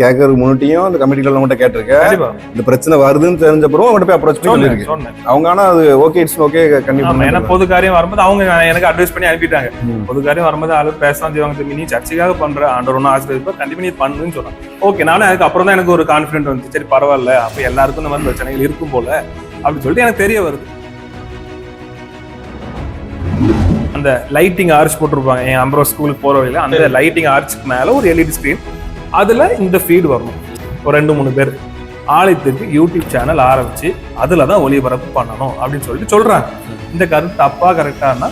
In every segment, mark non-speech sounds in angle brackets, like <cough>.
கேட்கறது முன்னாடியும் அந்த கமிட்டில உங்கள்கிட்ட கேட்டிருக்கேன் இந்த பிரச்சனை வருதுன்னு தெரிஞ்சப்பறம் அவங்ககிட்ட போய் அப்ரோச் பண்ணி சொன்னேன் சொல்லியிருக்கேன் சொன்னேன். அவங்க ஆனா அது ஓகே இட்ஸ் ஓகே கண்டிப்பா ஏன்னா பொது காரியம் வரும்போது அவங்க எனக்கு அட்வைஸ் பண்ணி அனுப்பிட்டாங்க. பொது காரியம் வரும்போது ஆளு பேசலாம் செய்வாங்க திரும்பி நீ சர்ச்சைக்காக பண்ற ஆண்டவர் ஒன்றும் ஆசிரியர் கண்டிப்பா நீ பண்ணுன்னு சொன்னாங்க. ஓகே நானும் அதுக்கு அப்புறம் தான் எனக்கு ஒரு கான்ஃபிடென்ட் வந்துச்சு. சரி பரவாயில்ல அப்ப எல்லாருக்கும் இந்த மாதிரி பிரச்சனைகள் இருக்கும் போல அப்படின்னு சொல்லிட்டு எனக்கு தெரிய வருது. அந்த லைட்டிங் ஆர்ச் போட்டிருப்பாங்க. என் அம்பரோ ஸ்கூலுக்கு போற வழியில அந்த லைட்டிங் ஆர்ச்சுக்கு மேல ஒரு எல்இடி ஸ்கிரீன் அதில் இந்த ஃபீடு வரணும் ஒரு ரெண்டு மூணு பேர் ஆலயத்துக்கு யூடியூப் சேனல் ஆரம்பிச்சு அதில் தான் ஒளிபரப்பு பண்ணணும் அப்படின்னு சொல்லிட்டு சொல்கிறாங்க இந்த கருத்து தப்பாக கரெக்டானா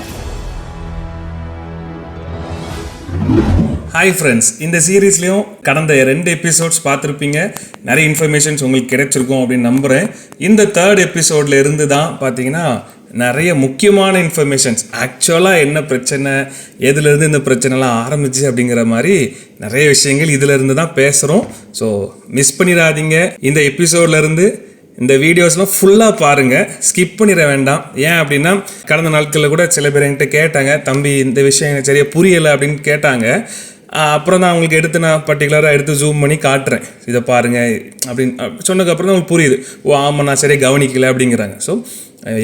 ஹாய் ஃப்ரெண்ட்ஸ் இந்த சீரீஸ்லேயும் கடந்த ரெண்டு எபிசோட்ஸ் பார்த்துருப்பீங்க. நிறைய இன்ஃபர்மேஷன்ஸ் உங்களுக்கு கிடைச்சிருக்கும் அப்படின்னு நம்புகிறேன் இந்த தேர்ட் எபிசோட்ல இருந்து தான் பார்த்தீங்கன்னா நிறைய முக்கியமான இன்ஃபர்மேஷன்ஸ் ஆக்சுவலாக என்ன பிரச்சனை எதுலேருந்து இந்த பிரச்சனைலாம் ஆரம்பிச்சு அப்படிங்கிற மாதிரி நிறைய விஷயங்கள் இதிலிருந்து தான் பேசுகிறோம் ஸோ மிஸ் பண்ணிடாதீங்க. இந்த எபிசோட்லேருந்து இந்த வீடியோஸ்லாம் ஃபுல்லாக பாருங்கள் ஸ்கிப் பண்ணிட வேண்டாம். ஏன் அப்படின்னா கடந்த நாட்களில் கூட சில பேர் என்கிட்ட கேட்டாங்க தம்பி இந்த விஷயம் எனக்கு சரியாக புரியலை அப்படின்னு கேட்டாங்க. அப்புறம் தான் அவங்களுக்கு எடுத்து நான் பர்டிகுலராக எடுத்து ஜூம் பண்ணி காட்டுறேன். இதை பாருங்கள் அப்படின்னு சொன்னதுக்கப்புறம் தான் அவங்களுக்கு புரியுது. ஓ ஆமாம் நான் சரியாக கவனிக்கலை அப்படிங்கிறாங்க. ஸோ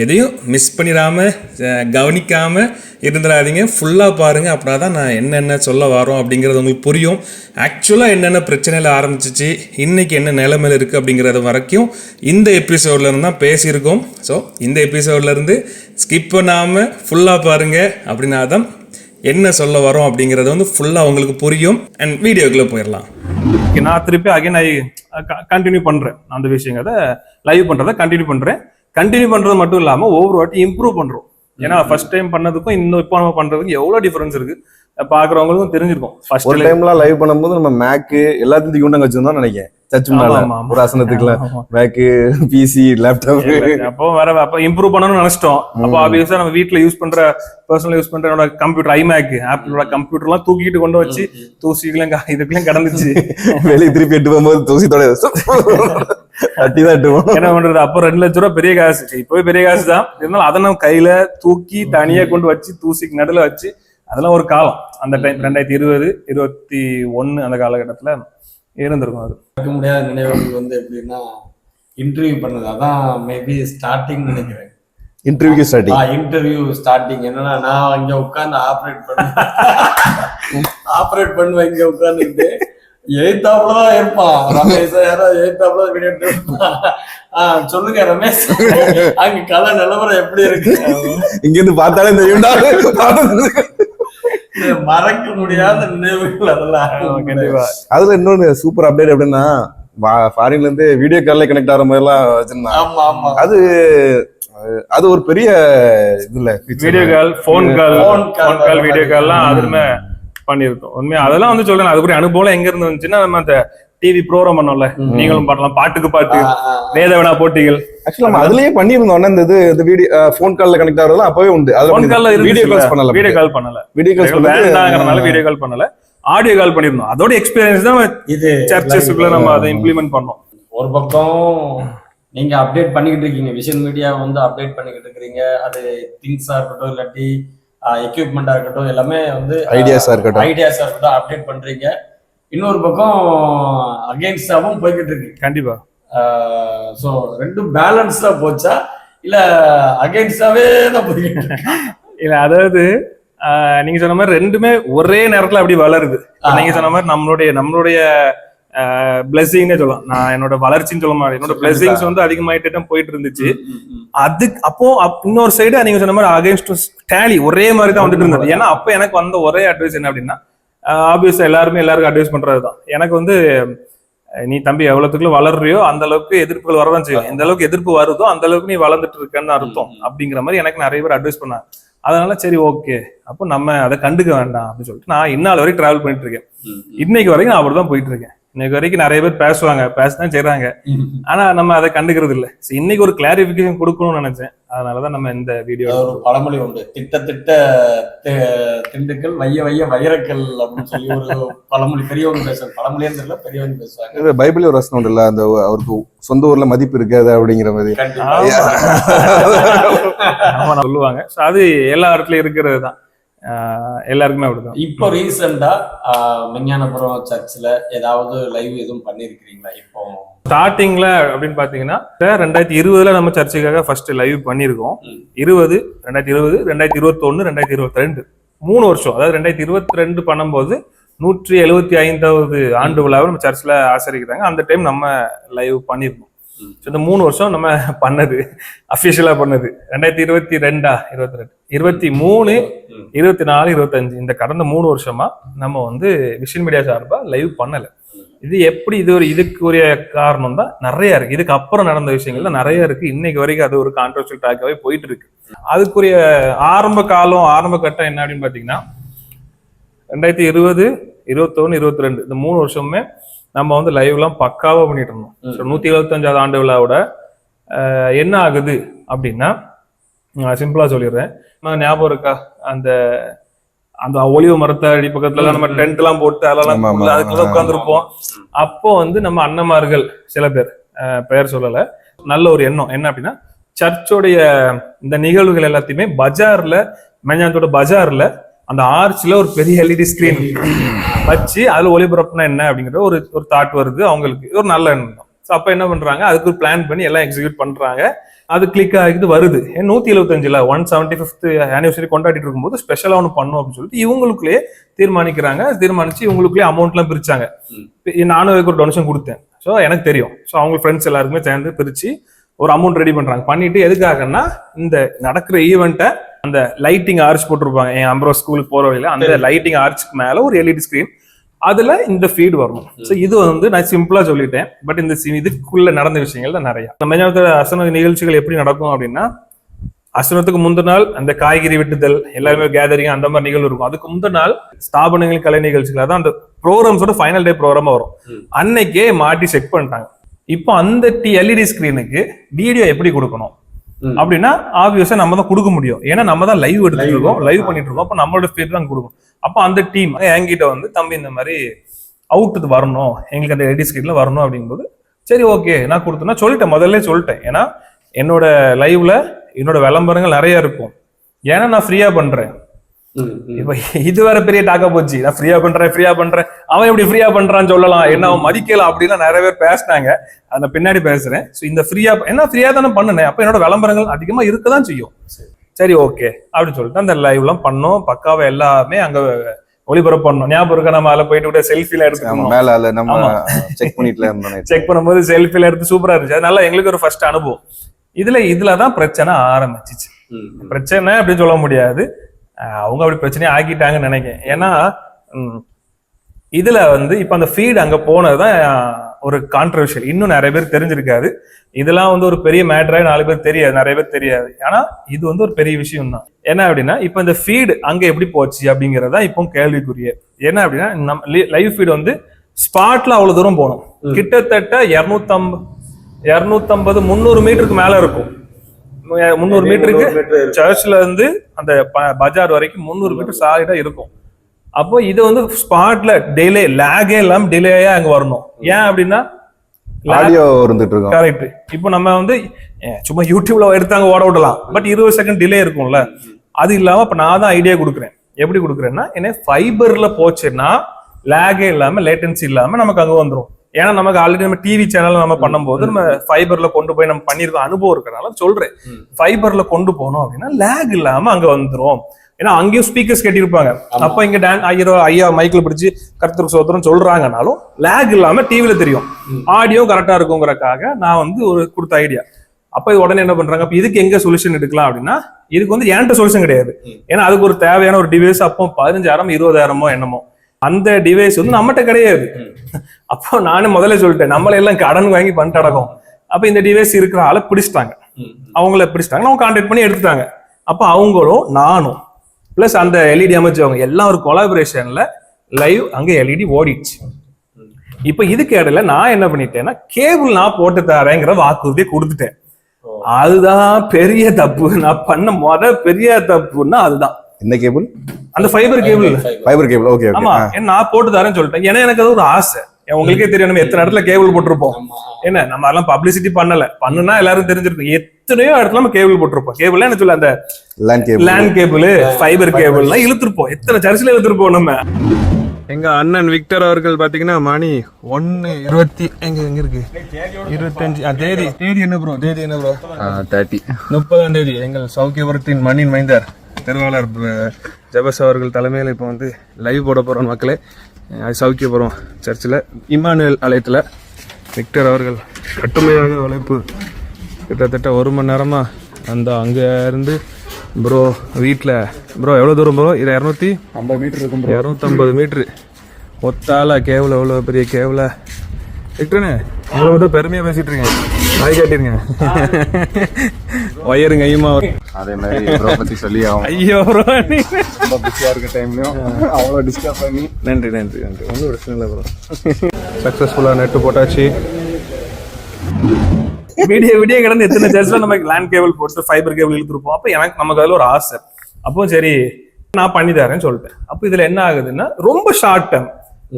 எதையும் மிஸ் பண்ணிடாமல் கவனிக்காமல் இருந்துடாதீங்க. ஃபுல்லாக பாருங்கள் அப்படின்னா தான் நான் என்னென்ன சொல்ல வரோம் அப்படிங்கிறது உங்களுக்கு புரியும். ஆக்சுவலாக என்னென்ன பிரச்சனையில் ஆரம்பிச்சிச்சு இன்றைக்கி என்ன நிலைமையில் இருக்குது அப்படிங்கிறது வரைக்கும் இந்த எபிசோட்ல இருந்து தான் பேசியிருக்கோம். ஸோ இந்த எபிசோட்ல இருந்து ஸ்கிப் பண்ணாமல் ஃபுல்லாக பாருங்கள் அப்படின்னா தான் என்ன சொல்ல வரோம் அப்படிங்கிறது வந்து ஃபுல்லாக உங்களுக்கு புரியும். அண்ட் வீடியோக்குள்ளே போயிடலாம். நான் திருப்பி அகைன் ஐ கண்டினியூ பண்றேன். அந்த விஷயங்கிறத லைவ் பண்றதை கண்டினியூ பண்றேன். கண்டினியூ பண்றது மட்டும் இல்லாம ஒவ்வொரு வாட்டி இம்ப்ரூவ் பண்றோம். ஏன்னா ஃபர்ஸ்ட் டைம் பண்ணதுக்கும் இன்னும் இப்போ நம்ம பண்றதுக்கும் எவ்வளவு டிஃபரன்ஸ் இருக்கு? பாக்குறவங்களுக்கும் தெரிஞ்சிருக்கும். ஒரு ஃபர்ஸ்ட் டைம்லாம் லைவ் பண்ணும்போது நம்ம மேக்கு எல்லாத்தையும் கொண்டு வச்சிருந்தோம் நினைக்கிறேன். சர்ச் ஆமா. ஒரு ஆசனத்துக்குலாம் மேக்கு பிசி லேப்டாப் அப்போ வேற அப்போ இம்ப்ரூவ் பண்ணணும்னு நினைச்சிட்டோம். அப்போ ஆப்வியஸா நம்ம வீட்ல யூஸ் பண்ற பர்சனல் யூஸ் பண்ற என்னோட கம்ப்யூட்டர் ஐமேக் ஆப்பிளோட கம்ப்யூட்டர் எல்லாம் தூக்கிட்டு கொண்டு வச்சு தூசிக்கெல்லாம் இதுக்கெல்லாம் கடந்துச்சு. <laughs> வெளியே திருப்பி எட்டு போகும்போது தான் எட்டுவோம் என்ன பண்றது? அப்போ ரெண்டு லட்ச ரூபா பெரிய காசு. இப்பவே பெரிய காசு தான் இருந்தாலும் அதை நம்ம கையில தூக்கி தனியா கொண்டு வச்சு தூசிக்கு நடுல வச்சு அதெல்லாம் ஒரு காலம். அந்த டைம் ரெண்டாயிரத்தி இருபது இருபத்தி ஒன்னு அந்த காலகட்டத்துல இருந்திருக்கும் அது. மறக்க முடியாத நினைவுகள் வந்து எப்படின்னா இன்டர்வியூ பண்ணது. அதான் மேபி ஸ்டார்டிங் நினைக்கிறேன். இன்டர்வியூக்கு ஸ்டார்டிங் இன்டர்வியூ ஸ்டார்டிங் என்னன்னா நான் இங்க உட்கார்ந்து ஆப்ரேட் பண்ணுவேன் ஆப்ரேட் பண்ணுவேன் இங்க உட்கார்ந்துட்டு எழுத்தாப்புலதான் இருப்பான் ரமேஷ் யாரோ எழுத்தாப்புல வீடியோ ஆஹ் சொல்லுங்க ரமேஷ். அங்க கலை நிலவரம் எப்படி இருக்கு? இங்க இருந்து பார்த்தாலே தெரியும்டா. மறக்க முடியாத நினைவுகள் அதெல்லாம். கண்டிப்பா. அதுல இன்னொன்னு சூப்பர் அப்டேட் எப்படின்னா ஃபாரின்ல இருந்து வீடியோ கால்ல கனெக்ட் ஆகிற மாதிரி எல்லாம் வச்சிருந்தாங்க ஆமா ஆமா. அது அது ஒரு பெரிய இதுல video call phone call Phone call, phone call video கால்லாம் அதுமே பண்ணிருக்கோம் உண்மையா? அதெல்லாம் வந்து சொல்றேன். அதுக்குரிய அனுபவம் எங்க இருந்து வந்துச்சுன்னா நம்ம அந்த டிவி ப்ரோக்ராம் பண்ணோம்ல. நீங்களும் பாடலாம். பாட்டுக்கு பாட்டு வேதவினா போட்டிகள். ஆக்சுவலா நம்ம அதுலயே பண்ணிருந்தோம் ஆனா இந்த இது இந்த வீடியோ போன் கால்ல கனெக்ட் ஆகிறதுலாம் அப்பவே உண்டு. போன் கால்ல வீடியோ கால்ஸ் பண்ணல வீடியோ கால் பண்ணல. வீடியோ கால்ஸ் வேண்டாங்கிறனால வீடியோ கால் பண்ணல. ஆடியோ கால் பண்ணிருந்தோம் அதோட எக்ஸ்பீரியன்ஸ் தான் இது சர்ச்சஸ்க்குள்ள நம்ம அதை இம்ப்ளிமெண்ட் பண்ணோம். ஒரு பக்கம் நீங்க அப்டேட் பண்ணிக்கிட்டு இருக்கீங்க. விஷன் மீடியா வந்து அப்டேட் பண்ணிக்கிட்டு இருக்கிறீங்க. அது திங்ஸா இருக்கட்டும் இல்லாட்டி எக்யூப்மெண்டா இருக்கட்டும் எல்லாமே வந்து ஐடியாஸா இருக்கட்டும். ஐடியாஸா இருக்கட்டும் அப்டேட் பண்றீங்க. இன்னொரு பக்கம் அகேன்ஸ்டாவும் போய்கிட்டு இருக்கு. கண்டிப்பா. ஸோ ரெண்டும் பேலன்ஸ்டா போச்சா? இல்ல அகேன்ஸ்டாவே தான் போய்கிட்டு இருக்கு? இல்ல அதாவது ஆஹ், நீங்க சொன்ன மாதிரி ரெண்டுமே ஒரே நேரத்துல அப்படி வளருது. ஆ. நீங்க சொன்ன மாதிரி நம்மளுடைய நம்மளுடைய பிளஸிங்னே சொல்லலாம். நான் என்னோட வளர்ச்சின்னு சொல்ல மாதிரி என்னோட பிளஸிங்ஸ் வந்து அதிகமாயிட்டே தான் போயிட்டு இருந்துச்சு அது அப்போ அப்- இன்னொரு சைடு நீங்க சொன்ன மாதிரி அகைன்ஸ்ட் டேலி ஒரே மாதிரி தான் வந்துட்டு இருந்தது. ஏன்னா அப்ப எனக்கு வந்த ஒரே அட்வைஸ் என்ன அப்படின்னா ஆப்வியஸா எல்லாருமே எல்லாருக்கும் அட்வைஸ் பண்றதுதான். எனக்கு வந்து நீ தம்பி எவ்வளவுக்குள்ள வளர்றியோ அந்த அளவுக்கு எதிர்ப்புகள் வரதான் செய்யும். எந்த அளவுக்கு எதிர்ப்பு வருதோ அந்த அளவுக்கு நீ வளர்ந்துட்டு இருக்கன்னு அர்த்தம். அப்படிங்கிற மாதிரி எனக்கு நிறைய பேர் அட்வைஸ் பண்ணாங்க. அதனால சரி ஓகே அப்போ நம்ம அதை கண்டுக்க வேண்டாம் அப்படின்னு சொல்லிட்டு நான் இந்நாள் வரைக்கும் டிராவல் பண்ணிட்டு இருக்கேன். இன்னைக்கு வரைக்கும் நான் அப்படிதான் போயிட்டு இருக்கேன். இன்னைக்கு வரைக்கும் நிறைய பேர் பேசுவாங்க பேசதான் செய்றாங்க. ஆனா நம்ம அதை கண்டுக்கிறது இல்ல. இன்னைக்கு ஒரு கிளாரிபிகேஷன் கொடுக்கணும்னு நினைச்சேன். அதனாலதான் நம்ம இந்த வீடியோ ஒரு பழமொழி உண்டு. திட்ட திட்ட தி- திண்டுக்கல் வைய வைய வைரக்கல் அப்படின்னு சொல்லி ஒரு பழமொழி. பெரியவங்க பேசுவாங்க பழமொழின்னு தெரியல பெரியவங்க பேசுவாங்க. பைபிள் ஒரு வசனம் உண்டுல்ல அந்த அவருக்கு சொந்த ஊர்ல மதிப்பு இருக்காது அப்படிங்கிற மாதிரி. சொல்லுவாங்க. அது எல்லா இடத்துலயும் இருக்கிறது தான். எல்லாருக்குமே அப்படிதான். இப்போ ரீசெண்டா விஞ்ஞானபுரம் சர்ச்சில் ஏதாவது லைவ் எதுவும் பண்ணிருக்கிறீங்களா? இப்போ ஸ்டார்டிங்ல அப்படின்னு பாத்தீங்கன்னா ரெண்டாயிரத்தி இருபதுல நம்ம சர்ச்சுக்காக ஃபர்ஸ்ட் லைவ் பண்ணியிருக்கோம். இருபது ரெண்டாயிரத்தி இருபது ரெண்டாயிரத்தி இருபத்தி ஒன்னு ரெண்டாயிரத்தி இருபத்தி ரெண்டு. மூணு வருஷம். அதாவது ரெண்டாயிரத்தி இருபத்தி ரெண்டு பண்ணும்போது நூற்றி எழுபத்தி ஐந்தாவது ஆண்டு விழாவை நம்ம சர்ச்சில் ஆசரிக்கிறாங்க அந்த டைம் நம்ம லைவ் பண்ணியிருந்தோம் ம். So, இந்த மூணு வருஷம் நம்ம பண்ணது அஃபிஷியலா பண்ணது. ரெண்டாயிரத்தி இருபத்தி ரெண்டா இருபத்தி ரெண்டு. இருபத்தி மூணு. இருபத்தி நாலு இருபத்தஞ்சு இந்த கடந்த மூணு வருஷமா நம்ம வந்து விஷன் மீடியா சார்பா லைவ் பண்ணல. இது எப்படி இது ஒரு இதுக்குரிய காரணம் தான்? நிறைய இருக்கு. இதுக்கு அப்புறம் நடந்த விஷயங்கள்ல நிறைய இருக்கு. இன்னைக்கு வரைக்கும் அது ஒரு கான்ட்ரவர்ஷியல் டாக்காவே போயிட்டு இருக்கு. அதுக்குரிய ஆரம்ப காலம் ஆரம்ப கட்டம் என்ன அப்படின்னு பாத்தீங்கன்னா ரெண்டாயிரத்தி இருபது இருபத்தொன்னு இருபத்தி ரெண்டு இந்த மூணு வருஷமுமே நம்ம வந்து லைவ்லாம் பக்காவா பண்ணிட்டு இருந்தோம். நூத்தி எழுபத்தஞ்சாவது ஆண்டு விழாவோட என்ன ஆகுது அப்படின்னா நான் சிம்பிளா சொல்லிடுறேன். நான் ஞாபகம் இருக்கா? அந்த அந்த ஒளிவு மரத்தை அடி பக்கத்துல நம்ம. டென்ட் எல்லாம் போட்டு அதெல்லாம். அதுக்குள்ள உட்காந்துருப்போம் அப்போ வந்து நம்ம அண்ணமார்கள் சில பேர் பெயர் சொல்லல. நல்ல ஒரு எண்ணம். என்ன அப்படின்னா சர்ச்சோடைய இந்த நிகழ்வுகள் எல்லாத்தையுமே பஜார்ல மெஞ்சாந்தோட பஜார்ல அந்த ஆர்ச்ல ஒரு பெரிய எல்இடி ஸ்கிரீன் வச்சு அதுல ஒளிபரப்புனா என்ன அப்படிங்கிற ஒரு ஒரு தாட் வருது அவங்களுக்கு. ஒரு நல்ல எண்ணம். ஸோ அப்போ என்ன பண்றாங்க? அதுக்கு ஒரு பிளான் பண்ணி எல்லாம் எக்ஸிக்யூட் பண்றாங்க. அது கிளிக் ஆகிட்டு வருது. நூத்தி எழுபத்தஞ்சுல ஒன் செவன்டி ஃபிஃப்த் ஆனிவர்சரி கொண்டாடிட்டு இருக்கும்போது ஸ்பெஷலா ஒன்று பண்ணும் அப்படின்னு சொல்லிட்டு இவங்களுக்குள்ளேயே தீர்மானிக்கிறாங்க. தீர்மானிச்சு இவங்களுக்குள்ளேயே அமௌண்ட்லாம் பிரிச்சாங்க. நானும் அதுக்கு ஒரு டொனேஷன் கொடுத்தேன். ஸோ எனக்கு தெரியும். ஸோ அவங்க ஃப்ரெண்ட்ஸ் எல்லாருக்குமே சேர்ந்து பிரிச்சு ஒரு அமௌண்ட் ரெடி பண்றாங்க. பண்ணிட்டு எதுக்காகன்னா இந்த நடக்கிற ஈவெண்ட்டை அந்த லைட்டிங் ஆர்ச் போட்டிருப்பாங்க. என் அம்பரோ ஸ்கூலுக்கு போற வழியில அந்த லைட்டிங் ஆர்ச்சுக்கு மேல ஒரு எல்இடி ஸ்கிரீன் அதுல இந்த ஃபீட் வரணும். ஸோ இது வந்து நான் சிம்பிளா சொல்லிட்டேன். பட் இந்த இதுக்குள்ள நடந்த விஷயங்கள் தான் நிறைய நம்ம மெஞ்சாவத்துல அசன நிகழ்ச்சிகள் எப்படி நடக்கும் அப்படின்னா அசனத்துக்கு முந்தின நாள் அந்த காய்கறி வெட்டுதல் எல்லாருமே கேதரிங் அந்த மாதிரி நிகழ்வு இருக்கும். அதுக்கு முந்தின நாள் ஸ்தாபனங்கள் கலை நிகழ்ச்சிகள் அதான் அந்த ப்ரோக்ராம்ஸோட ஃபைனல் டே ப்ரோக்ராமா வரும். அன்னைக்கே மாட்டி செக் பண்ணிட்டாங்க. இப்போ அந்த டி எல்இடி ஸ்கிரீனுக்கு வீடியோ எப்படி கொடுக்கணும். அப்படின்னா ஆப்வியஸா நம்ம தான் கொடுக்க முடியும். ஏன்னா நம்ம தான் லைவ் எடுத்துட்டு. இருக்கோம் லைவ் பண்ணிட்டு இருக்கோம் அப்ப நம்மளோட ஃபீட் தான் கொடுக்கணும் அப்ப அந்த டீம் என்கிட்ட வந்து தம்பி இந்த மாதிரி அவுட் வரணும். எங்களுக்கு அந்த எடி ஸ்கிரீன்ல வரணும் அப்படிங்கும்போது சரி ஓகே நான் கொடுத்தேன்னா சொல்லிட்டேன். முதல்ல சொல்லிட்டேன். ஏன்னா என்னோட லைவ்ல என்னோட விளம்பரங்கள் நிறைய இருக்கும். ஏன்னா நான் ஃப்ரீயா பண்றேன். இப்ப இது வேற பெரிய டாக்கா போச்சு. நான் ஃப்ரீயா பண்றேன் ஃப்ரீயா பண்றேன். அவன் எப்படி ஃப்ரீயா பண்றான்னு சொல்லலாம். என்ன அவன் மதிக்கலாம் அப்படின்னா நிறைய பேர் பேசினாங்க. அந்த பின்னாடி பேசுறேன். ஸோ இந்த ஃப்ரீயா என்ன ஃப்ரீயா தானே பண்ணுனேன். அப்ப என்னோட விளம்பரங்கள் அதிகமா இருக்கதான் செய்யும். சரி. சரி ஓகே அப்படின்னு சொல்லிட்டு அந்த லைவ்லாம் பண்ணோம். பக்காவா எல்லாமே அங்க ஒளிபரப்பு பண்ணோம் ஞாபகம் இருக்கா? நம்ம அதில் போயிட்டு கூட செல்ஃபில எடுத்துக்கணும். மேல அதுல நம்ம. செக் பண்ணிட்டுல இருந்தோம் செக் பண்ணும்போது செல்ஃபில எடுத்து சூப்பரா இருந்துச்சு. அது நல்லா எங்களுக்கு ஒரு ஃபர்ஸ்ட் அனுபவம். இதுல இதுல தான் பிரச்சனை ஆரம்பிச்சிச்சு. பிரச்சனை அப்படின்னு சொல்ல முடியாது. அவங்க அப்படி பிரச்சனையை ஆக்கிட்டாங்கன்னு நினைக்கிறேன். ஏன்னா இதுல வந்து இப்ப அந்த ஃபீட் அங்க போனதுதான் ஒரு கான்ட்ரவர்ஷியல் இன்னும் நிறைய பேர் தெரிஞ்சிருக்காது. இதெல்லாம் வந்து ஒரு பெரிய மேட்டராக நாலு பேர் தெரியாது நிறைய பேர் தெரியாது. ஆனா இது வந்து ஒரு பெரிய விஷயம் தான் என்ன அப்படின்னா இப்ப இந்த ஃபீடு அங்க எப்படி போச்சு அப்படிங்கறதா இப்போ கேள்விக்குரிய. என்ன அப்படின்னா நம்ம லைவ் ஃபீட் வந்து ஸ்பாட்ல அவ்வளவு தூரம் போகணும். கிட்டத்தட்ட இரநூத்தம்பது இரநூத்தம்பது முந்நூறு மீட்டருக்கு மேல இருக்கும். முந்நூறு மீட்டருக்கு சர்ச்ல இருந்து அந்த ப- பஜார் வரைக்கும் முந்நூறு மீட்டர் சாலிடா இருக்கும். அப்போ இது வந்து ஸ்பாட்ல டிலே லேகே இல்லாம டிலேயா அங்க வரணும். ஏன் அப்படின்னா ஆடியோ இருந்துட்டு இருக்கோம் கரெக்ட் இப்போ நம்ம வந்து சும்மா யூடியூப்ல எடுத்தாங்க ஓட விடலாம். பட் இருபது செகண்ட் டிலே இருக்கும்ல. அது இல்லாம இப்ப நான் தான் ஐடியா கொடுக்குறேன். எப்படி கொடுக்குறேன்னா என்ன ஃபைபர்ல போச்சுன்னா லேகே இல்லாம லேட்டன்சி இல்லாம நமக்கு அங்க வந்துரும். ஏன்னா நமக்கு ஆல்ரெடி நம்ம டிவி சேனல் நம்ம பண்ணும்போது நம்ம ஃபைபர்ல கொண்டு போய் நம்ம பண்ணிருக்கோம் அனுபவம் இருக்கறனால சொல்றேன். ஃபைபர்ல கொண்டு போனோம் அப்படின்னா லேக் இல்லாம அங்க வந்துரும். ஏன்னா அங்கேயும் ஸ்பீக்கர்ஸ் கட்டியிருப்பாங்க. அப்ப இங்க டான் ஐயரோ ஐயா மைக்ல பிடிச்சு கருத்துருக்கு சோத்திரம் சொல்றாங்கனாலும் லேக் இல்லாம டிவில தெரியும். ஆடியோ கரெக்டா இருக்குங்கிறக்காக நான் வந்து ஒரு கொடுத்த ஐடியா அப்ப இது உடனே என்ன பண்றாங்க? அப்ப இதுக்கு எங்க சொல்யூஷன் எடுக்கலாம் அப்படின்னா இதுக்கு வந்து என்கிட்ட சொல்யூஷன் கிடையாது. ஏன்னா அதுக்கு ஒரு தேவையான ஒரு டிவைஸ் அப்போ பதினஞ்சாயிரம் இருபதாயிரமோ என்னமோ. அந்த டிவைஸ் வந்து நம்மகிட்ட கிடையாது. அப்போ நானும் முதல்ல சொல்லிட்டேன் நம்மள எல்லாம் கடன் வாங்கி பண்ணிட்டு அடக்கம். அப்ப இந்த டிவைஸ் இருக்கிற ஆளை பிடிச்சிட்டாங்க. அவங்கள பிடிச்சிட்டாங்க அவங்க கான்டாக்ட் பண்ணி எடுத்துட்டாங்க. அப்ப அவங்களும் நானும் பிளஸ் அந்த எல்இடி அமைச்சவங்க எல்லாம் ஒரு கொலாபரேஷன்ல லைவ் அங்க எல்இடி ஓடிடுச்சு. இப்ப இதுக்கு இடையில நான் என்ன பண்ணிட்டேன்னா கேபிள் நான் போட்டு தரேங்கிற வாக்குறுதியை கொடுத்துட்டேன். அதுதான் பெரிய தப்பு. நான் பண்ண முத பெரிய தப்புன்னா அதுதான். இந்த கேபிள்? அந்த fibre cable fibre cable okay okay ஆமா நான் போட்டு தரேன்னு சொல்லிட்டேன். ஏன்னா எனக்கு அது ஒரு ஆசை. உங்களுக்கே தெரியும் நம்ம எத்தனை இடத்துல கேபிள் போட்டிருப்போம். என்ன நம்ம அதெல்லாம் பப்ளிசிட்டி பண்ணல. பண்ணுனா எல்லாரும் தெரிஞ்சிருக்கும். எத்- எத்தனையோ இடத்துல நம்ம கேபிள் போட்டிருப்போம். கேபிள் என்ன சொல்ல அந்த land cable land cable fibre கேபிள்லாம் இழுத்துருப்போம். எத்தனை சர்ச்சில் இழுத்துருப்போம் நம்ம. எங்க அண்ணன் விக்டர் அவர்கள் பாத்தீங்கன்னா மணி ஒன்னு இருபத்தி எங்க எங்க இருக்கு? இருபத்தஞ்சு தேதி. தேதி என்ன ப்ரோ தேதி என்ன ப்ரோ தேர்ட்டி முப்பதாம் தேதி. எங்கள் சௌக்கியபுரத்தின் மண்ணின் மைந்தர். திருவாளர் ஜெபஸ் அவர்கள் தலைமையில் இப்போ வந்து லைவ் போட போகிறோம் மக்களே. அது சௌக்கியபுரம் சர்ச்சில். இமானுவேல் ஆலயத்தில் விக்டர் அவர்கள் கட்டுமையாக உழைப்பு கிட்டத்தட்ட ஒரு மணி நேரமாக அந்த அங்கே இருந்து ப்ரோ வீட்டில் ப்ரோ எவ்வளோ தூரம் ப்ரோ இது இரநூத்தி ஐம்பது மீட்டர் இருக்கும் இரநூத்தம்பது மீட்ரு ஒத்தால கேவல எவ்வளோ பெரிய கேவல? விக்டர்னே இவ்வளோ மட்டும் பெருமையாக பேசிட்டு இருக்கேன். நாய் காட்டிருங்க. ஒயருங்க ஐயமா அதே மாதிரி ப்ரோ பத்தி சொல்லி ஆகும் ஐயோ நீ- ரொம்ப பிஸியா இருக்க டைம்லயும் அவ்வளோ டிஸ்டர்ப் பண்ணி. நன்றி நன்றி நன்றி. ஒன்றும் பிரச்சனை இல்லை ப்ரோ சக்ஸஸ்ஃபுல்லாக நெட்டு போட்டாச்சு. விடிய விடிய கிடந்து எத்தனை சர்ச்ல நம்ம லேண்ட் கேபிள் போட்டு ஃபைபர் கேபிள் இழுத்துருப்போம். அப்போ எனக்கு நமக்கு அதில் ஒரு ஆசை. அப்போ சரி நான் பண்ணி தரேன்னு சொல்லிட்டேன். அப்போ இதுல என்ன ஆகுதுன்னா ரொம்ப ஷார்ட் டேர்ம்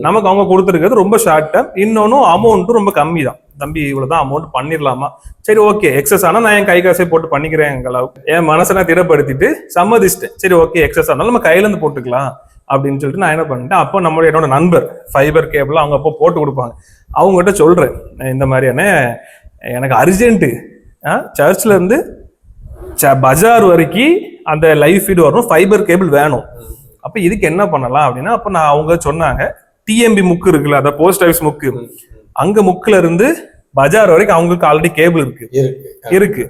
நமக்கு அவங்க கொடுத்துருக்கிறது ரொம்ப ஷார்ட் டேர்ம் இன்னொன்னும் அமௌண்ட்டும் ரொம்ப கம்மி தான் தம்பி இவ்வளவுதான் அமௌண்ட் பண்ணிடலாமா சரி ஓகே எக்ஸஸ் ஆனால் நான் என் கை காசை போட்டு பண்ணிக்கிறேன் அளவுக்கு என் மனசை நான் திடப்படுத்திட்டு சம்மதிச்சிட்டேன். சரி ஓகே எக்ஸஸ் ஆனாலும் நம்ம கையிலேருந்து போட்டுக்கலாம் அப்படின்னு சொல்லிட்டு நான் என்ன பண்ணிட்டேன். அப்போ நம்மளுடைய என்னோட நண்பர் ஃபைபர் கேபிள் அவங்க அப்போ போட்டு கொடுப்பாங்க. அவங்ககிட்ட சொல்றேன். இந்த மாதிரியான எனக்கு அர்ஜென்ட்டு சர்ச்ல இருந்து ச- பஜார் வரைக்கும் அந்த லைஃப் ஃபீடு வரணும். ஃபைபர் கேபிள் வேணும். அப்போ இதுக்கு என்ன பண்ணலாம் அப்படின்னா அப்போ நான் அவங்க சொன்னாங்க டிஎம்பி முக்கு இருக்குல்ல அந்த போஸ்ட் ஆஃபீஸ் முக்கு. அங்க முக்குல இருந்து பஜார் வரைக்கும் அவங்களுக்கு ஆல்ரெடி கேபிள் இருக்கு. இருக்கு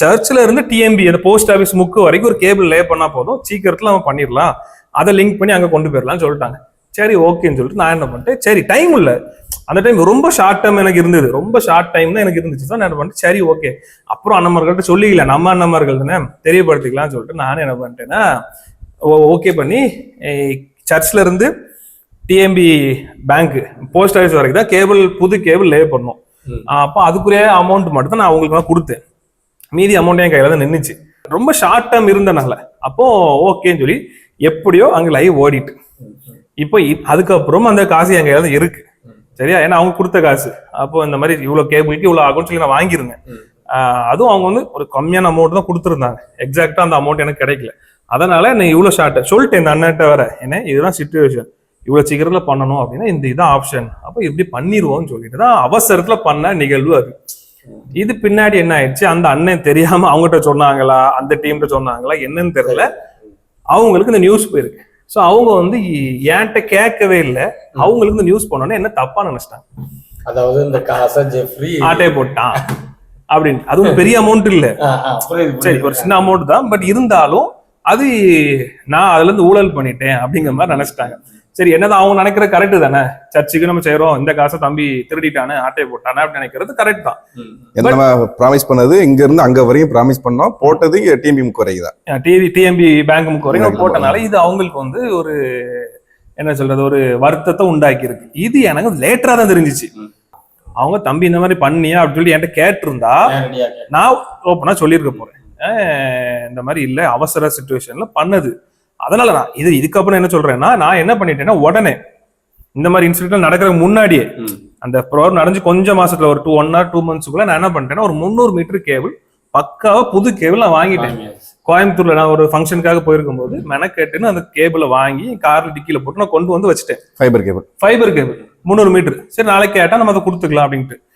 சர்ச்சில் இருந்து டிஎம்பி அந்த போஸ்ட் ஆஃபீஸ் முக்கு வரைக்கும் ஒரு கேபிள் லே பண்ணா போதும். சீக்கிரத்துல நம்ம பண்ணிடலாம். அதை லிங்க் பண்ணி அங்க கொண்டு போயிடலாம்னு சொல்லிட்டாங்க. சரி ஓகேன்னு சொல்லிட்டு நான் என்ன பண்ணிட்டேன்? சரி டைம் இல்ல. அந்த டைம் ரொம்ப ஷார்ட் டைம் எனக்கு இருந்தது. ரொம்ப ஷார்ட் டைம் தான் எனக்கு இருந்துச்சு. தான் நான் என்ன பண்ணிட்டேன்? சரி ஓகே அப்புறம் அண்ணன்மார்கள்ட்ட சொல்லிக்கல. நம்ம அண்ணன்மார்கள் தானே தெரியப்படுத்திக்கலாம்னு சொல்லிட்டு நான் என்ன பண்ணிட்டேன்னா ஓகே பண்ணி சர்ச்ல இருந்து டிஎம்பி பேங்க் போஸ்ட் ஆஃபீஸ் வரைக்கும் தான் கேபிள் புது கேபிள் லே பண்ணோம். அப்போ அதுக்குரிய அமௌண்ட் மட்டும் தான் நான் அவங்களுக்கு நான் கொடுத்தேன். மீதி அமௌண்ட் என் கையில தான் நின்றுச்சு ரொம்ப ஷார்ட் டேர்ம் இருந்தனால. அப்போ ஓகேன்னு சொல்லி எப்படியோ அங்க லைவ் ஓடிட்டு. இப்போ அதுக்கப்புறம் அந்த காசு என் கையில தான் இருக்கு. சரியா? ஏன்னா அவங்க கொடுத்த காசு. அப்போ இந்த மாதிரி இவ்வளவு கேபிளுக்கு இவ்வளவு ஆகும்னு சொல்லி நான் வாங்கியிருந்தேன். அதுவும் அவங்க வந்து ஒரு கம்மியான அமௌண்ட் தான் கொடுத்துருந்தாங்க. எக்ஸாக்டா அந்த அமௌண்ட் எனக்கு கிடைக்கல. அதனால நான் இவ்வளவு ஷார்ட் சொல்லிட்டேன் இந்த அண்ணன்ட்ட வர என்ன? இதுதான் சுச்சுவேஷன் இவ்வளவு சீக்கிரத்துல பண்ணணும் அப்படின்னா இந்த இதான் ஆப்ஷன் அப்போ இப்படி பண்ணிடுவோம்னு சொல்லிட்டு தான் அவசரத்துல பண்ண நிகழ்வு அது. இது பின்னாடி என்ன ஆயிடுச்சு? அந்த அண்ணன் தெரியாம அவங்ககிட்ட சொன்னாங்களா? அந்த டீம்கிட்ட சொன்னாங்களா? என்னன்னு தெரியல. அவங்களுக்கு இந்த நியூஸ் போயிருக்கு. ஸோ அவங்க வந்து என்கிட்ட கேட்கவே இல்லை. அவங்களுக்கு இந்த நியூஸ் பண்ணோன்னே என்ன தப்பா நினைச்சிட்டாங்க. அதாவது இந்த காசை ஜெஃப்ரி ஆட்டையை போட்டான். அப்படின்னு. அதுவும் பெரிய அமௌண்ட் இல்ல. சரி ஒரு. சின்ன அமௌண்ட் தான். பட் இருந்தாலும் அது நான் அதுல இருந்து ஊழல் பண்ணிட்டேன் அப்படிங்கிற மாதிரி நினைச்சிட்டாங்க. சரி என்னதான் அவங்க நினைக்கிறது கரெக்ட் தானே? சர்ச்சுக்கு நம்ம செய்றோம் இந்த காசை தம்பி திருடிட்டானே ஆட்டையை போட்டானே அப்படின்னு நினைக்கிறது கரெக்ட் தான். என்ன நம்ம ப்ராமிஸ் பண்ணது இங்க இருந்து அங்க வரையும் ப்ராமிஸ் பண்ணோம் போட்டது டிஎம்பி குறைக்குதான் டிவி டிஎம்பி பேங்க் முக்கு வரைக்கும் போட்டனால இது அவங்களுக்கு வந்து ஒரு என்ன சொல்றது ஒரு வருத்தத்தை உண்டாக்கி இருக்கு இது எனக்கு லேட்டரா தான் தெரிஞ்சிச்சு. அவங்க தம்பி இந்த மாதிரி பண்ணியா அப்படின்னு சொல்லி என்கிட்ட கேட்டிருந்தா. நான் ஓப்பனா சொல்லியிருக்க போறேன். இந்த மாதிரி இல்ல அவசர சுச்சுவேஷன்ல பண்ணது. அதனால நான் இது இதுக்கப்புறம் என்ன சொல்றேன்னா நான் என்ன பண்ணிட்டேன்னா உடனே இந்த மாதிரி இன்சிடென்ட் நடக்கிறதுக்கு முன்னாடியே அந்த ப்ரோக்ராம் நடந்து கொஞ்சம் மாசத்துல ஒரு டூ ஒன் ஆர் டூ மந்த்ஸ்க்குள்ள நான் என்ன பண்ணிட்டேன்னா ஒரு முந்நூறு மீட்டர் கேபிள் பக்காவா புது கேபிள் நான் வாங்கிட்டேன். கோயம்புத்தூர்ல நான் ஒரு ஃபங்க்ஷனுக்காக போயிருக்கும் போது மெனக்கெட்டுன்னு அந்த கேபிளை வாங்கி கார்ல டிக்கில போட்டு நான் கொண்டு வந்து வச்சுட்டேன். ஃபைபர் கேபிள் ஃபைபர் கேபிள் முந்நூறு மீட்டர் சரி நாளைக்கு கேட்டா நம்ம அதை கொடுத்துக்கலாம் அப்படின்ட்டு. அப்ப-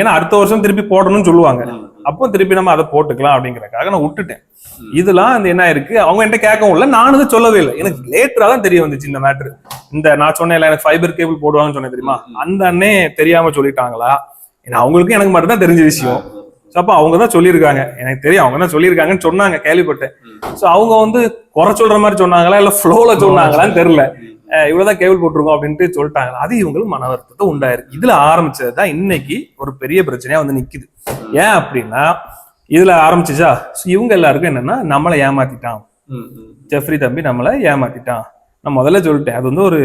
ஏன்னா அடுத்த வருஷம் திருப்பி போடணும்னு சொல்லுவாங்க. அப்போ திருப்பி நம்ம அதை போட்டுக்கலாம் அப்படிங்கறக்காக நான் விட்டுட்டேன். இதெல்லாம் இந்த என்ன இருக்கு அவங்க என்கிட்ட கேட்கவும் இல்லை. நானும் இதை சொல்லவே இல்லை. எனக்கு லேட்டரா தான் தெரிய வந்துச்சு இந்த மேட்ரு இந்த நான் சொன்னேன் எனக்கு ஃபைபர் கேபிள் போடுவாங்கன்னு சொன்னேன் தெரியுமா? அந்த அண்ணே தெரியாம சொல்லிட்டாங்களா? ஏன்னா அவங்களுக்கும் எனக்கு மட்டும் தான் தெரிஞ்ச விஷயம். ஸோ அப்போ அவங்க தான் சொல்லியிருக்காங்க. எனக்கு தெரியும். அவங்க தான் சொல்லியிருக்காங்கன்னு சொன்னாங்க கேள்விப்பட்டேன். ஸோ அவங்க வந்து குறை சொல்ற மாதிரி சொன்னாங்களா? இல்லை ஃப்ளோல சொன்னாங்களான்னு தெரியல. இவ்வளவுதான் கேபிள் போட்டிருக்கோம் அப்படின்ட்டு சொல்லிட்டாங்க. அது இவங்களுக்கு மன வருத்தத்தை உண்டாயிருக்கு. இதுல ஆரம்பிச்சது தான் இன்னைக்கு ஒரு பெரிய பிரச்சனையா வந்து நிக்குது. ஏன் அப்படின்னா இதுல ஆரம்பிச்சுச்சா? இவங்க எல்லாருக்கும் என்னன்னா நம்மளை ஏமாத்திட்டான். ஜெஃப்ரி தம்பி நம்மளை ஏமாத்திட்டான். நான் முதல்ல சொல்லிட்டேன். அது வந்து ஒரு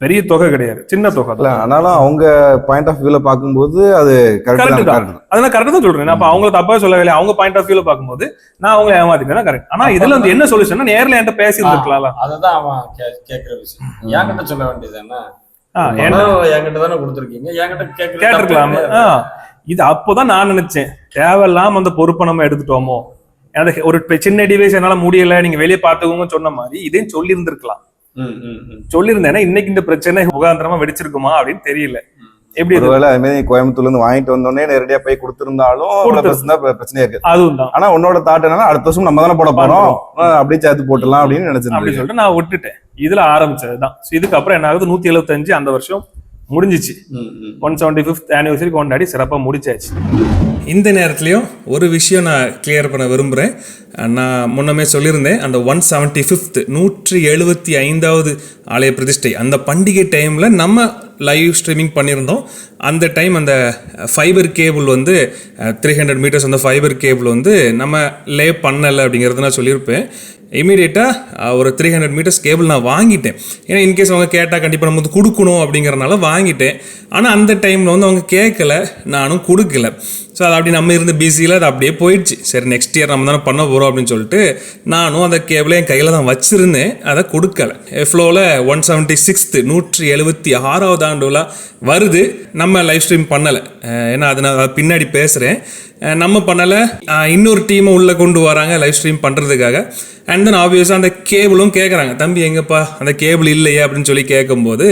பெரிய தொகை கிடையாது. சின்ன தொகை இல்ல தான். ஆனாலும் அவங்க பாயிண்ட் ஆஃப் வியூல பார்க்கும்போது அது கரெக்ட் கரெக்ட் தான். தான். அதெல்லாம் கரெக்ட் தான் சொல்றேன். அப்ப அவங்க தப்பா சொல்லவே இல்லை அவங்க பாயிண்ட் ஆஃப் வியூல பார்க்கும்போது நான் அவங்களை ஏமாத்திட்டேன். கரெக்ட் ஆனா இதுல வந்து என்ன சொல்யூஷன் நேர்ல என்கிட்ட பேசி இருந்திருக்கலாம்ல அததான் அவன் கேக்குற விஷயம். என்கிட்ட சொல்ல வேண்டியது என்ன? என்கிட்ட தானே கொடுத்துருக்கீங்க. என்கிட்ட கேட்டிருக்கலாம். இது அப்போதான் நான் நினைச்சேன். தேவையில்லாம அந்த பொறுப்பை நம்ம எடுத்துட்டோமோ? எனக்கு ஒரு சின்ன டிவைஸ் என்னால முடியல நீங்க வெளியே பார்த்துக்கோங்கன்னு சொன்ன மாதிரி இதையும் சொல்லி இருந்திருக்கலாம் சொல்லியிருந்தேன்னா இன்னைக்கு இந்த பிரச்சனை முகாந்திரமா வெடிச்சிருக்குமா அப்படின்னு தெரியல. எப்படி இது? ஒருவேளை அது மாதிரி கோயம்புத்தூர்ல இருந்து வாங்கிட்டு வந்தோடனே நேரடியா போய் கொடுத்திருந்தாலும் பிரச்சனையா இருக்கு. அதுவும் ஆனா உன்னோட தாட் என்னன்னா அடுத்த வருஷம் நம்ம தானே போட போறோம். அப்படியே சேர்த்து போட்டுலாம் அப்படின்னு அப்படி நினைச்சிருந்தேன் சொல்லிட்டு நான் விட்டுட்டேன். இதுல ஆரம்பிச்சதுதான். இதுக்கப்புறம் என்ன ஆகுது? நூத்தி எழுபத்தஞ்சு அந்த வருஷம் முடிஞ்சிச்சு. ஒன் செவன்டி ஃபிஃப்த் ஆனிவர்சரி கொண்டாடி சிறப்பா முடிச்சாச்சு. இந்த நேரத்துலையும் ஒரு விஷயம் நான் கிளியர் பண்ண விரும்புகிறேன் நான் முன்னமே சொல்லியிருந்தேன் அந்த ஒன் செவன்ட்டி ஃபிஃப்த் நூற்றி எழுபத்தி ஐந்தாவது ஆலய பிரதிஷ்டை. அந்த பண்டிகை டைமில் நம்ம லைவ் ஸ்ட்ரீமிங் பண்ணியிருந்தோம். அந்த டைம் அந்த ஃபைபர் கேபிள் வந்து த்ரீ ஹண்ட்ரட் மீட்டர்ஸ் அந்த ஃபைபர் கேபிள் வந்து நம்ம லே பண்ணலை அப்படிங்கிறத நான் சொல்லியிருப்பேன். இமீடியட்டாக ஒரு த்ரீ ஹண்ட்ரட் மீட்டர்ஸ் கேபிள் நான் வாங்கிட்டேன். ஏன்னா இன்கேஸ் அவங்க கேட்டால் கண்டிப்பாக நம்ம வந்து கொடுக்கணும் அப்படிங்கிறனால வாங்கிட்டேன். ஆனால் அந்த டைமில் வந்து அவங்க கேட்கல நானும் கொடுக்கல. ஸோ அது அப்படி நம்ம இருந்த பிஸியில் அது அப்படியே போயிடுச்சு. சரி நெக்ஸ்ட் இயர் நம்ம தானே பண்ண போகிறோம் அப்படின்னு சொல்லிட்டு நானும் அந்த கேபிளை என் கையில் தான் வச்சுருந்தேன். அதை கொடுக்கல. எஃப்ளோவில் ஒன் செவன்ட்டி சிக்ஸ்த்து நூற்றி எழுபத்தி ஆறாவது ஆண்டுலாம் வருது. நம்ம லைவ் ஸ்ட்ரீம் பண்ணலை. ஏன்னா அது நான் அதை பின்னாடி பேசுகிறேன் நம்ம பண்ணலை. இன்னொரு டீமை உள்ளே கொண்டு வராங்க லைவ் ஸ்ட்ரீம் பண்ணுறதுக்காக அண்ட் தென் ஆப்வியஸாக அந்த கேபிளும் கேட்குறாங்க தம்பி எங்கப்பா? அந்த கேபிள் இல்லையே அப்படின்னு சொல்லி கேட்கும்போது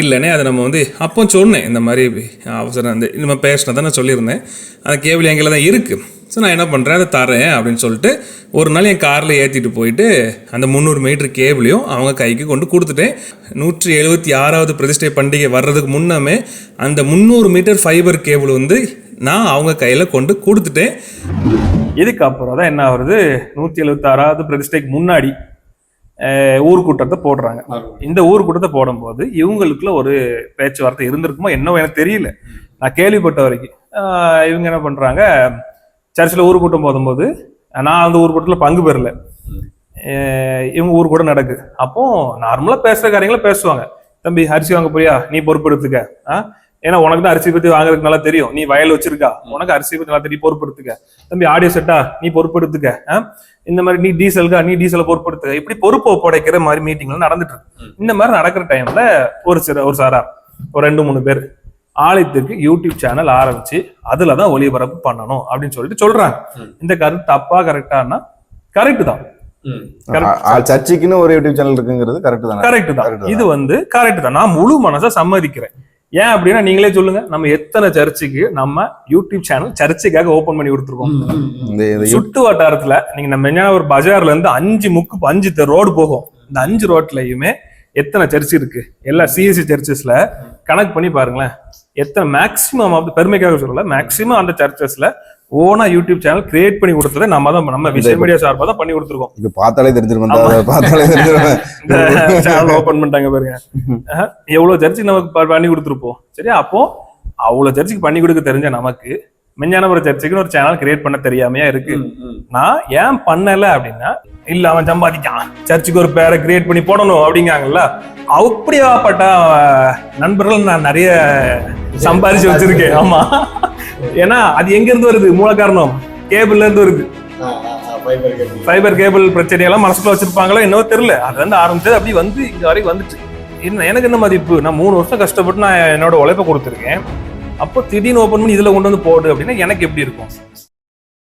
இல்லைனே அதை நம்ம வந்து அப்போ சொன்னேன். இந்த மாதிரி அவசரம் அந்த நம்ம பேசினதை நான் சொல்லியிருந்தேன். அந்த கேபிள் எங்களை தான் இருக்குது ஸோ நான் என்ன பண்ணுறேன் அதை தரேன் அப்படின்னு சொல்லிட்டு ஒரு நாள் என் காரில் ஏற்றிட்டு போயிட்டு அந்த முந்நூறு மீட்ரு கேபிளையும் அவங்க கைக்கு கொண்டு கொடுத்துட்டேன். நூற்றி எழுபத்தி ஆறாவது பிரதிஷ்டை பண்டிகை வர்றதுக்கு முன்னமே அந்த முந்நூறு மீட்டர் ஃபைபர் கேபிள் வந்து நான் அவங்க கையில் கொண்டு கொடுத்துட்டேன். இதுக்கப்புறம் தான் என்ன ஆகுறது? நூத்தி எழுபத்தி ஆறாவது பிரதிஷ்டைக்கு முன்னாடி ஊர்கூட்டத்தை போடுறாங்க. இந்த ஊர்கூட்டத்தை போடும்போது இவங்களுக்குள்ள ஒரு பேச்சுவார்த்தை இருந்திருக்குமோ என்னவோ எனக்கு தெரியல. நான் கேள்விப்பட்ட வரைக்கும். இவங்க என்ன பண்றாங்க? சர்ச்சில் ஊர்க்கூட்டம் போதும்போது நான் அந்த ஊர்க்கூட்டத்தில் பங்கு பெறல. இவங்க ஊர் கூட நடக்குது அப்போ நார்மலாக பேசுகிற காரியங்களும் பேசுவாங்க. தம்பி அரிசி வாங்க போய்யா நீ பொறுப்பெடுத்துக்க. ஆ? ஏன்னா உனக்கு தான் அரிசி பத்தி வாங்குறதுக்கு நல்லா தெரியும். நீ வயல் வச்சிருக்கா? உனக்கு அரிசி பத்தி நல்லா தெரியும். பொறுப்பெடுத்துக்க தம்பி ஆடியோ செட்டா நீ பொறுப்பெடுத்துக்க? இந்த மாதிரி நீ டீசலுக்கா நீ டீசலை பொறுப்பெடுத்துக்க இப்படி பொறுப்பு ஒப்படைக்கிற மாதிரி மீட்டிங்ல நடந்துட்டு இருக்கு. இந்த மாதிரி நடக்கிற டைம்ல ஒரு சில ஒரு சாரா ஒரு ரெண்டு மூணு பேர் ஆலயத்துக்கு யூடியூப் சேனல் ஆரம்பிச்சு அதுல தான் ஒளிபரப்பு பண்ணணும் அப்படின்னு சொல்லிட்டு சொல்றாங்க. இந்த கருத்து தப்பா கரெக்டானா கரெக்ட் தான். சர்ச்சுக்குன்னு ஒரு யூடியூப் சேனல் இருக்குங்கிறது கரெக்ட் தானே? கரெக்ட் தான். இது வந்து கரெக்ட் தான். நான் முழு மனசா சம்மதிக்கிறேன். ஏன் அப்படின்னா நீங்களே சொல்லுங்க. நம்ம எத்தனை சர்ச்சுக்கு நம்ம யூடியூப் சேனல் சர்ச்சுக்காக ஓபன் பண்ணி கொடுத்துருக்கோம். சுட்டு வட்டாரத்துல நீங்க நம்ம என்ன ஒரு பஜார்ல இருந்து அஞ்சு முக்கு அஞ்சு ரோடு போகும். இந்த அஞ்சு ரோட்லயுமே எத்தனை சர்ச் இருக்கு? எல்லா சிஎஸ்சி சர்ச்சஸ்ல கணக்கு பண்ணி பாருங்களேன். எத்தனை மேக்சிமம் பெருமைக்காக சொல்லல மேக்சிமம் அந்த சர்ச்சஸ்ல ஓனா யூடியூப் சேனல் கிரியேட் பண்ணி கொடுத்ததை நம்ம தான் நம்ம விஷய மீடியா சார்பா தான் பண்ணி கொடுத்துருக்கோம். இது பார்த்தாலே தெரிஞ்சிருக்கும் பார்த்தாலே தெரிஞ்சிருக்கும். <laughs> சேனல் ஓபன் பண்ணிட்டாங்க பாருங்க. எவ்வளவு சர்ச்சுக்கு நமக்கு பண்ணி கொடுத்துருப்போம். சரியா? அப்போ அவ்வளவு சர்ச்சுக்கு பண்ணி கொடுக்க தெரிஞ்ச நமக்கு மெஞ்ஞானபுரம் சர்ச்சுக்குன்னு ஒரு சேனல் கிரியேட் பண்ண தெரியாமையா இருக்கு. நான் ஏன் பண்ணல அப்படின்னா இல்ல அவன் சம்பாதிக்கான் சர்ச்சுக்கு ஒரு பேரை கிரியேட் பண்ணி போடணும் அப்படிங்காங்கல்ல அப்படியாப்பட்ட நண்பர்கள் நான் நிறைய சம்பாதிச்சு வச்சிருக்கேன். ஆமா. ஏன்னா அது எங்க இருந்து வருது. மூல காரணம் கேபிள்ல இருந்து வருது. ஃபைபர் கேபிள் பிரச்சனையெல்லாம் மனசுக்குள்ள வச்சிருப்பாங்களோ என்னவோ தெரியல. அதுல இருந்து ஆரம்பிச்சது அப்படி வந்து இங்க வரைக்கும் வந்துச்சு. என்ன எனக்கு என்ன மதிப்பு? நான் மூணு வருஷம் கஷ்டப்பட்டு நான் என்னோட உழைப்பை கொடுத்துருக்கேன். அப்போ திடீர்னு ஓப்பன் பண்ணி இதுல கொண்டு வந்து போடு அப்படின்னா எனக்கு எப்படி இருக்கும்?